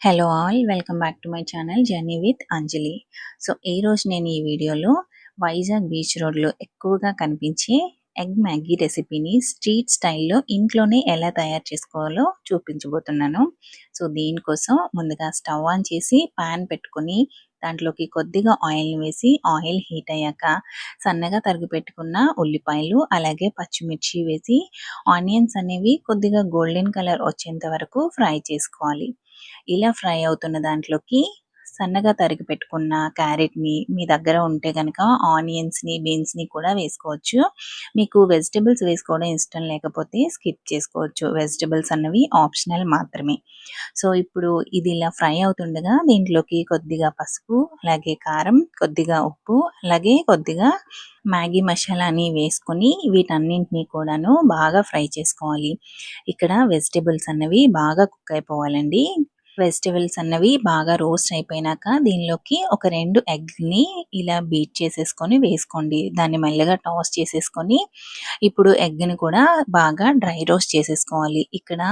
Hello all welcome back to my channel journey with Anjali so ఈ రోజు నేను ఈ వీడియోలో వైజాగ్ బీచ్ రోడ్లో ఎక్కువగా కనిపించే ఎగ్ మ్యాగీ రెసిపీని స్ట్రీట్ స్టైల్లో ఇంట్లోనే ఎలా తయారు చేసుకోవాలో చూపించబోతున్నాను. సో దీనికోసం ముందుగా స్టవ్ ఆన్ చేసి పాన్ పెట్టుకొని దాంట్లోకి కొద్దిగా ఆయిల్ని వేసి ఆయిల్ హీట్ అయ్యాక సన్నగా తరిగి పెట్టుకున్న ఉల్లిపాయలు అలాగే పచ్చిమిర్చి వేసి ఆనియన్స్ అనేవి కొద్దిగా గోల్డెన్ కలర్ వచ్చేంత వరకు ఫ్రై చేసుకోవాలి. ఇలా ఫ్రై అవుతున్న దాంట్లోకి సన్నగా తరిగి పెట్టుకున్న క్యారెట్ని మీ దగ్గర ఉంటే కనుక ఆనియన్స్ని బీన్స్ని కూడా వేసుకోవచ్చు. మీకు వెజిటబుల్స్ వేసుకోవడం ఇష్టం లేకపోతే స్కిప్ చేసుకోవచ్చు. వెజిటబుల్స్ అన్నవి ఆప్షనల్ మాత్రమే. సో ఇప్పుడు ఇది ఇలా ఫ్రై అవుతుండగా దీంట్లోకి కొద్దిగా పసుపు అలాగే కారం కొద్దిగా ఉప్పు అలాగే కొద్దిగా మ్యాగీ మసాలాని వేసుకొని వీటన్నింటినీ కూడాను బాగా ఫ్రై చేసుకోవాలి. ఇక్కడ వెజిటబుల్స్ అన్నవి బాగా కుక్ అయిపోవాలండి. వెజిటబుల్స్ అన్నవి బాగా రోస్ట్ అయిపోయినాక దీనిలోకి ఒక రెండు ఎగ్ని ఇలా బీట్ చేసేసుకొని వేసుకోండి. దాన్ని మెల్లగా టాస్ చేసేసుకొని ఇప్పుడు ఎగ్ని కూడా బాగా డ్రై రోస్ట్ చేసేసుకోవాలి. ఇక్కడ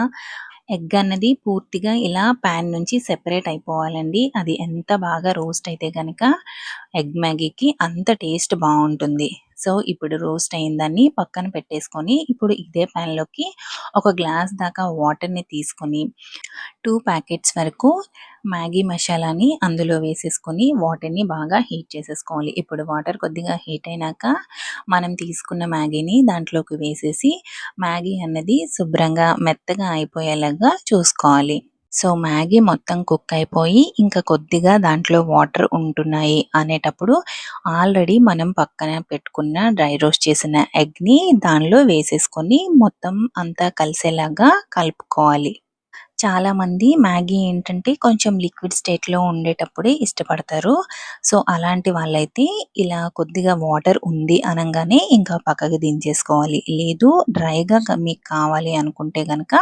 ఎగ్ అన్నది పూర్తిగా ఇలా ప్యాన్ నుంచి సెపరేట్ అయిపోవాలండి. అది ఎంత బాగా రోస్ట్ అయితే కనుక ఎగ్ మ్యాగీకి అంత టేస్ట్ బాగుంటుంది. సో ఇప్పుడు రోస్ట్ అయిన దాన్ని పక్కన పెట్టేసుకొని ఇప్పుడు ఇదే ప్యాన్లోకి ఒక గ్లాస్ దాకా వాటర్ని తీసుకొని టూ ప్యాకెట్స్ వరకు మ్యాగీ మసాలాని అందులో వేసేసుకొని వాటర్ని బాగా హీట్ చేసేసుకోవాలి. ఇప్పుడు వాటర్ కొద్దిగా హీట్ అయినాక మనం తీసుకున్న మ్యాగీని దాంట్లోకి వేసేసి మ్యాగీ అన్నది శుభ్రంగా మెత్తగా అయిపోయేలాగా చూసుకోవాలి. సో మ్యాగీ మొత్తం కుక్ అయిపోయి ఇంకా కొద్దిగా దాంట్లో వాటర్ ఉంటున్నాయి అనేటప్పుడు ఆల్రెడీ మనం పక్కన పెట్టుకున్న డ్రై రోస్ట్ చేసిన ఎగ్ని దానిలో వేసేసుకొని మొత్తం అంతా కలిసేలాగా కలుపుకోవాలి. చాలా మంది మ్యాగీ ఏంటంటే కొంచెం లిక్విడ్ స్టేట్లో ఉండేటప్పుడే ఇష్టపడతారు. సో అలాంటి వాళ్ళైతే ఇలా కొద్దిగా వాటర్ ఉంది అనగానే ఇంకా పక్కకి దించేసుకోవాలి. లేదు డ్రైగా మీకు కావాలి అనుకుంటే కనుక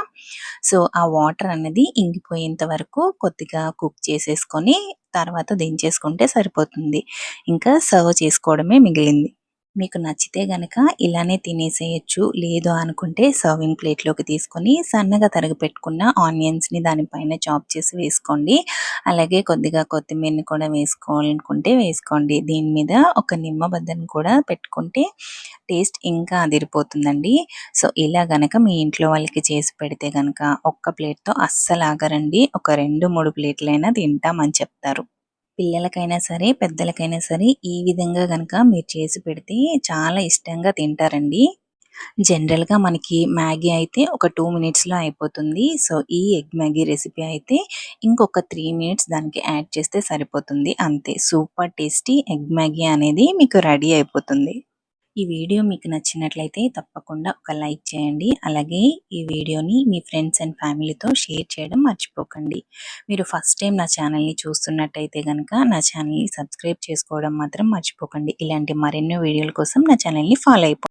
సో ఆ వాటర్ అనేది ఇంగిపోయేంత వరకు కొద్దిగా కుక్ చేసేసుకొని తర్వాత దించేసుకుంటే సరిపోతుంది. ఇంకా సర్వ్ చేసుకోవడమే మిగిలింది. మీకు నచ్చితే గనక ఇలానే తినేసేయచ్చు. లేదు అనుకుంటే సర్వింగ్ ప్లేట్లోకి తీసుకొని సన్నగా తరిగి పెట్టుకున్న ఆనియన్స్ని దానిపైన చాప్ చేసి వేసుకోండి. అలాగే కొద్దిగా కొత్తిమీరని కూడా వేసుకోవాలనుకుంటే వేసుకోండి. దీని మీద ఒక నిమ్మ బద్దను కూడా పెట్టుకుంటే టేస్ట్ ఇంకా అదిరిపోతుందండి. సో ఇలా గనక మీ ఇంట్లో వాళ్ళకి చేసి పెడితే గనక ఒక్క ప్లేట్తో అస్సలు ఆగరండి ఒక రెండు మూడు ప్లేట్లైనా తింటామని చెప్తారు. పిల్లలకైనా సరే పెద్దలకైనా సరే ఈ విధంగా కనుక మీరు చేసి పెడితే చాలా ఇష్టంగా తింటారండి. జనరల్గా మనకి మ్యాగీ అయితే ఒక టూ మినిట్స్లో అయిపోతుంది. సో ఈ ఎగ్ మ్యాగీ రెసిపీ అయితే ఇంకొక త్రీ మినిట్స్ దానికి యాడ్ చేస్తే సరిపోతుంది. అంతే సూపర్ టేస్టీ ఎగ్ మ్యాగీ అనేది మీకు రెడీ అయిపోతుంది. ఈ వీడియో మీకు నచ్చినట్లయితే తప్పకుండా ఒక లైక్ చేయండి. అలాగే ఈ వీడియోని మీ ఫ్రెండ్స్ అండ్ ఫ్యామిలీతో షేర్ చేయడం మర్చిపోకండి. మీరు ఫస్ట్ టైం నా ఛానల్ని చూస్తున్నట్టయితే కనుక నా ఛానల్ని సబ్స్క్రైబ్ చేసుకోవడం మాత్రం మర్చిపోకండి. ఇలాంటి మరెన్నో వీడియోల కోసం నా ఛానల్ని ఫాలో అయిపో